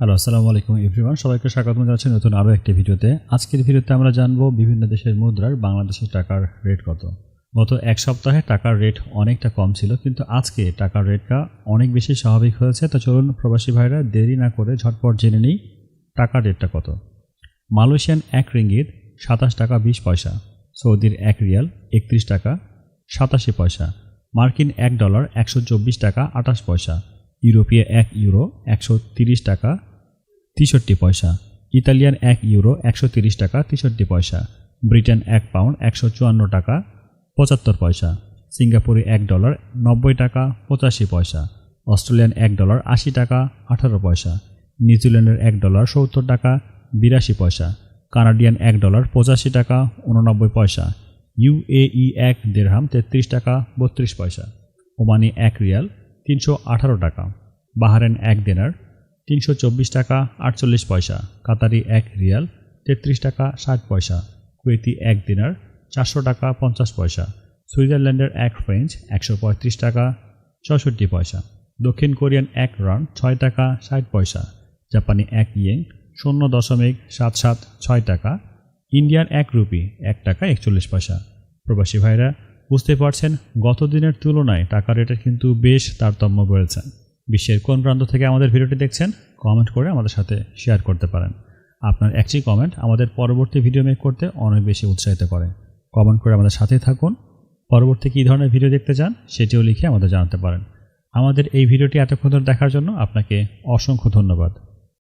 Hello, আসসালামু আলাইকুম everyone. সবাইকে স্বাগত জানাচ্ছি নতুন আরও একটি ভিডিওতে। আজকের ভিডিওতে আমরা জানব বিভিন্ন দেশের মুদ্রার বাংলাদেশের টাকার রেট কত। গত এক সপ্তাহে টাকার রেট অনেকটা কম ছিল, কিন্তু আজকে টাকার রেটটা অনেক বেশি স্বাভাবিক হয়েছে। তো চলুন প্রবাসী ভাইরা, দেরি না করে ঝটপট জেনে নিই টাকার রেটটা কত। মালয়েশিয়ান এক রিঙ্গিত সাতাশ টাকা বিশ পয়সা, সৌদির এক রিয়াল একত্রিশ টাকা সাতাশি পয়সা, মার্কিন এক ডলার একশো চব্বিশ টাকা আঠাশ পয়সা ইউরোপীয় এক ইউরো একশো তিরিশ টাকা, তেষট্টি পয়সা। ইতালিয়ান এক ইউরো একশো তিরিশ টাকা, তেষট্টি পয়সা। ব্রিটেন এক পাউন্ড একশো চুয়ান্ন টাকা, পঁচাত্তর পয়সা। সিঙ্গাপুরে এক ডলার নব্বই টাকা, পঁচাশি পয়সা। অস্ট্রেলিয়ান এক ডলার আশি টাকা, আঠারো পয়সা। নিউজিল্যান্ডের এক ডলার সত্তর টাকা, বিরাশি পয়সা। কানাডিয়ান এক ডলার পঁচাশি টাকা, উননব্বই পয়সা। ইউএই এক দেড়হাম তেত্রিশ টাকা, বত্রিশ পয়সা। ওমানি এক রিয়াল তিনশো আঠারো টাকা, বাহারেন এক দেনার তিনশো চব্বিশ টাকা আটচল্লিশ পয়সা, কাতারি এক রিয়াল তেত্রিশ টাকা ষাট পয়সা, কুয়েতি এক দিনার চারশো টাকা পঞ্চাশ পয়সা, সুইজারল্যান্ডের এক ফ্রেঞ্চ একশো পঁয়ত্রিশ টাকা চৌষট্টি পয়সা, দক্ষিণ কোরিয়ান এক রান ছয় টাকা ষাট পয়সা, জাপানি এক ইয়েং শূন্য দশমিক সাত সাত ছয় টাকা, ইন্ডিয়ান এক রুপি এক টাকা একচল্লিশ পয়সা, প্রবাসী ভাইরা বুঝতে পারছেন, গত দিনের তুলনায় টাকা রেটের কিন্তু বেশ তারতম্য বেড়েছে। বিশ্বের কোন প্রান্ত থেকে আমাদের ভিডিওটি দেখছেন কমেন্ট করে আমাদের সাথে শেয়ার করতে পারেন। আপনার একটি কমেন্ট আমাদের পরবর্তী ভিডিও মেক করতে অনেক বেশি উৎসাহিত করে। কমেন্ট করে আমাদের সাথে থাকুন। পরবর্তী কী ধরনের ভিডিও দেখতে চান, সেটিও লিখে আমাদের জানাতে পারেন। আমাদের এই ভিডিওটি এতক্ষণ দেখার জন্য আপনাকে অসংখ্য ধন্যবাদ।